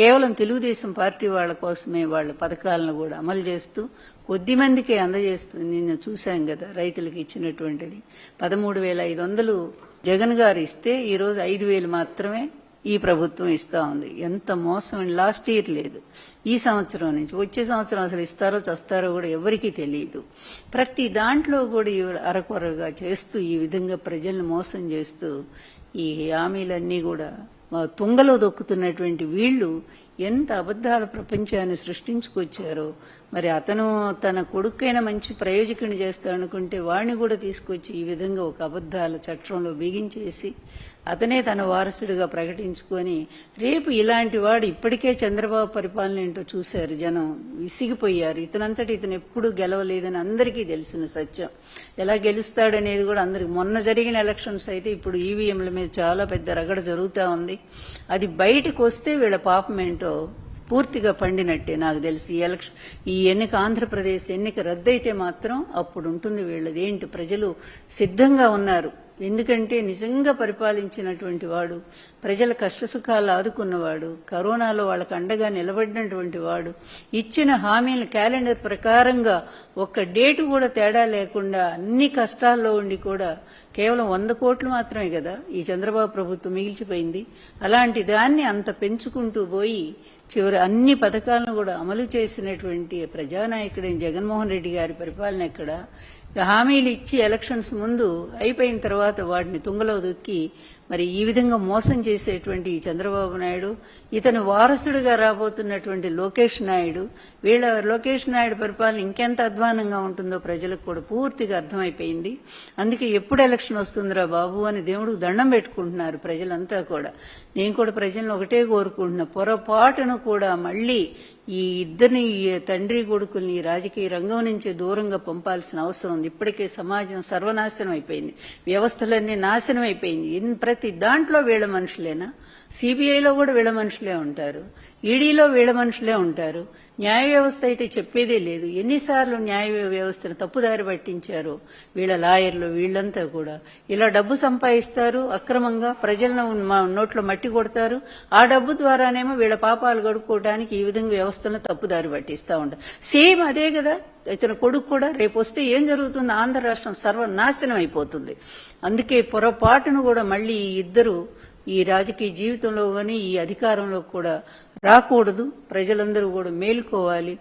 కేవలం తెలుగుదేశం పార్టీ వాళ్ళ కోసమే వాళ్ళ పథకాలను కూడా అమలు చేస్తూ కొద్ది మందికే అందజేస్తూ నిన్న చూశాం కదా రైతులకు ఇచ్చినటువంటిది. పదమూడు వేల ఐదు వందలు జగన్ గారు ఇస్తే ఈరోజు ఐదు వేలు మాత్రమే ఈ ప్రభుత్వం ఇస్తా ఉంది. ఎంత మోసం లాస్ట్ ఇయర్ లేదు. ఈ సంవత్సరం నుంచి వచ్చే సంవత్సరం అసలు ఇస్తారో చస్తారో కూడా ఎవరికీ తెలియదు. ప్రతి దాంట్లో కూడా అరకొరగా చేస్తూ ఈ విధంగా ప్రజలను మోసం చేస్తూ ఈ హామీలన్నీ కూడా తుంగలో దొక్కుతున్నటువంటి వీళ్ళు ఎంత అబద్ధాల ప్రపంచాన్ని సృష్టించుకొచ్చారో. మరి అతను తన కొడుకైనా మంచి ప్రయోజకుని చేస్తాడనుకుంటే వాడిని కూడా తీసుకొచ్చి ఈ విధంగా ఒక అబద్ధాల చట్టంలో బిగించేసి అతనే తన వారసుడిగా ప్రకటించుకొని రేపు ఇలాంటి వాడు ఇప్పటికే చంద్రబాబు పరిపాలన ఏంటో చూశారు. జనం విసిగిపోయారు. ఇతనంతటి ఇతను ఎప్పుడూ గెలవలేదని అందరికీ తెలిసిన సత్యం. ఎలా గెలుస్తాడనేది కూడా అందరికి మొన్న జరిగిన ఎలక్షన్స్ అయితే ఇప్పుడు ఈవీఎంల మీద చాలా పెద్ద రగడ జరుగుతూ ఉంది. అది బయటకు వస్తే వీళ్ళ పాపం ఏంటో పూర్తిగా పండినట్టే నాకు తెలిసి. ఎలక్షన్ ఈ ఎన్నిక ఆంధ్రప్రదేశ్ ఎన్నిక రద్దయితే మాత్రం అప్పుడు ఉంటుంది వీళ్ళది. ఏంటి? ప్రజలు సిద్ధంగా ఉన్నారు. ఎందుకంటే నిజంగా పరిపాలించినటువంటి వాడు ప్రజల కష్టసుఖాలు ఆదుకున్నవాడు కరోనాలో వాళ్ళకు అండగా నిలబడినటువంటి వాడు ఇచ్చిన హామీల క్యాలెండర్ ప్రకారంగా ఒక్క డేటు కూడా తేడా లేకుండా అన్ని కష్టాల్లో ఉండి కూడా కేవలం వంద కోట్లు మాత్రమే కదా ఈ చంద్రబాబు ప్రభుత్వం మిగిల్చిపోయింది. అలాంటి దాన్ని అంత పెంచుకుంటూ పోయి చివరి అన్ని పథకాలను కూడా అమలు చేసినటువంటి ప్రజానాయకుడైన జగన్మోహన్ రెడ్డి గారి పరిపాలన ఎక్కడ? హామీలు ఇచ్చి ఎలక్షన్స్ ముందు అయిపోయిన తర్వాత వాటిని తుంగలో దొక్కి మరి ఈ విధంగా మోసం చేసేటువంటి చంద్రబాబు నాయుడు ఇతను వారసుడిగా రాబోతున్నటువంటి లోకేష్ నాయుడు వీళ్ళ లోకేష్ నాయుడు పరిపాలన ఇంకెంత అధ్వానంగా ఉంటుందో ప్రజలకు కూడా పూర్తిగా అర్థమైపోయింది. అందుకే ఎప్పుడు ఎలక్షన్ వస్తుందిరా బాబు అని దేవుడికి దండం పెట్టుకుంటున్నారు ప్రజలంతా కూడా. నేను కూడా ప్రజలను ఒకటే కోరుకుంటున్నా పొరపాటును కూడా మళ్ళీ ఈ ఇద్దరిని తండ్రి కొడుకుల్ని రాజకీయ రంగం నుంచి దూరంగా పంపాల్సిన అవసరం ఉంది. ఇప్పటికే సమాజం సర్వనాశనం అయిపోయింది. వ్యవస్థలన్నీ నాశనం అయిపోయింది. ఇన్ ప్రతి దాంట్లో వీళ్ళ మనుషులేనా? సిబిఐలో కూడా వీళ్ళ మనుషులే ఉంటారు. ఈడీలో వీళ్ళ మనుషులే ఉంటారు. న్యాయ వ్యవస్థ అయితే చెప్పేదే లేదు. ఎన్నిసార్లు న్యాయ వ్యవస్థను తప్పుదారి పట్టించారు వీళ్ళ లాయర్లు వీళ్ళంతా కూడా. ఇలా డబ్బు సంపాదిస్తారు అక్రమంగా ప్రజలను నోట్లో మట్టి కొడతారు. ఆ డబ్బు ద్వారానేమో వీళ్ళ పాపాలు గడుపుకోవడానికి ఈ విధంగా వ్యవస్థను తప్పుదారి పట్టిస్తూ ఉంటారు. సేమ్ అదే కదా ఇతని కొడుకు కూడా రేపు వస్తే ఏం జరుగుతుంది ఆంధ్ర రాష్ట్రం సర్వనాశనం అయిపోతుంది. అందుకే పొరపాటును కూడా మళ్ళీ ఈ ఇద్దరు ఈ రాజకీయ జీవితంలో కానీ ఈ అధికారంలో కూడా రాకూడదు. ప్రజలందరూ కూడా మేలుకోవాలి.